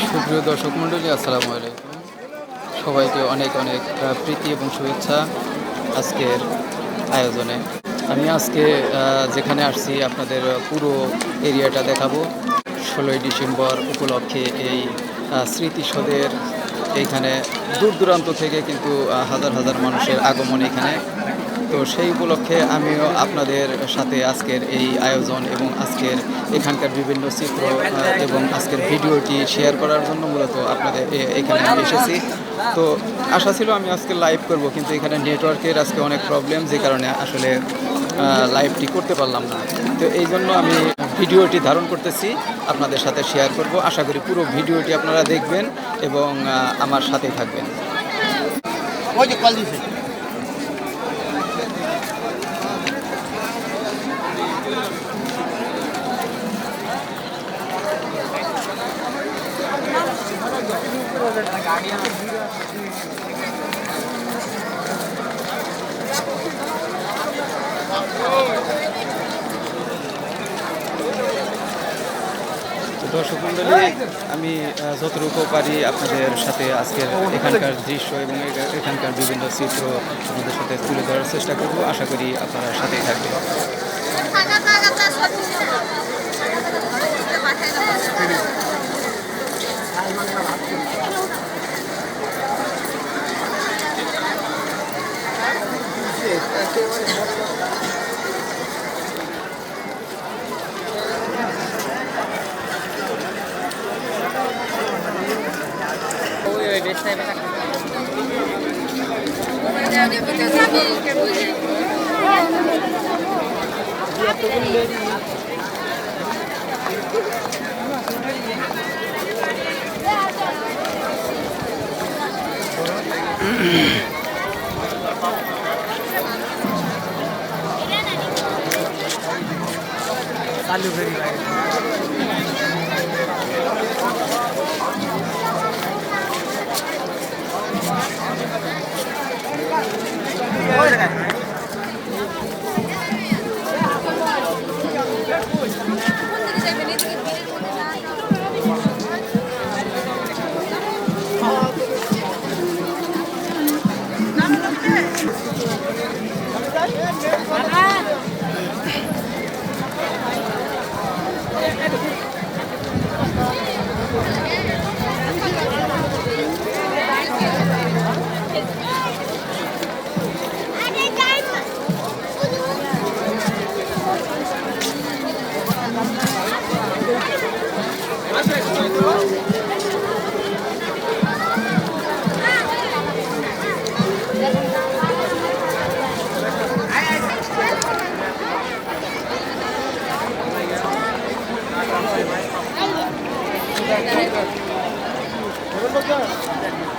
সুপ্রিয় দর্শক মণ্ডলী আসসালামু আলাইকুম। সবাইকে অনেক অনেক প্রীতি এবং শুভেচ্ছা আজকের আয়োজনে। আমি আজকে যেখানে আসছি আপনাদের পুরো এরিয়াটা দেখাবো। ষোলোই ডিসেম্বর উপলক্ষে এই আহ, স্মৃতিসৌধের এইখানে দূর দূরান্ত থেকে কিন্তু হাজার হাজার মানুষের আগমন এখানে তো সেই উপলক্ষে আমিও আপনাদের সাথে আজকের এই আয়োজন এবং আজকের এখানকার বিভিন্ন চিত্র এবং আজকের ভিডিওটি শেয়ার করার জন্য মূলত আপনাদের এখানে আমি এসেছি। তো আশা ছিল আমি আজকে লাইভ করব, কিন্তু এখানে নেটওয়ার্কের আজকে অনেক প্রবলেম যে কারণে আসলে লাইভটি করতে পারলাম না। তো এই জন্য আমি ভিডিওটি ধারণ করতেছি, আপনাদের সাথে শেয়ার করব। আশা করি পুরো ভিডিওটি আপনারা দেখবেন এবং আমার সাথেই থাকবেন ওই যে কল দিছে তো দর্শক মণ্ডলী আমি যতটুকু পারি আপনাদের সাথে আজকের এখানকার দৃশ্য এবং এখা- এখানকার বিভিন্ন চিত্র আপনাদের সাথে তুলে ধরার চেষ্টা করব। আশা করি আপনারা সাথেই থাকবেন। Mm-hmm. চালু করি ভাই। Thank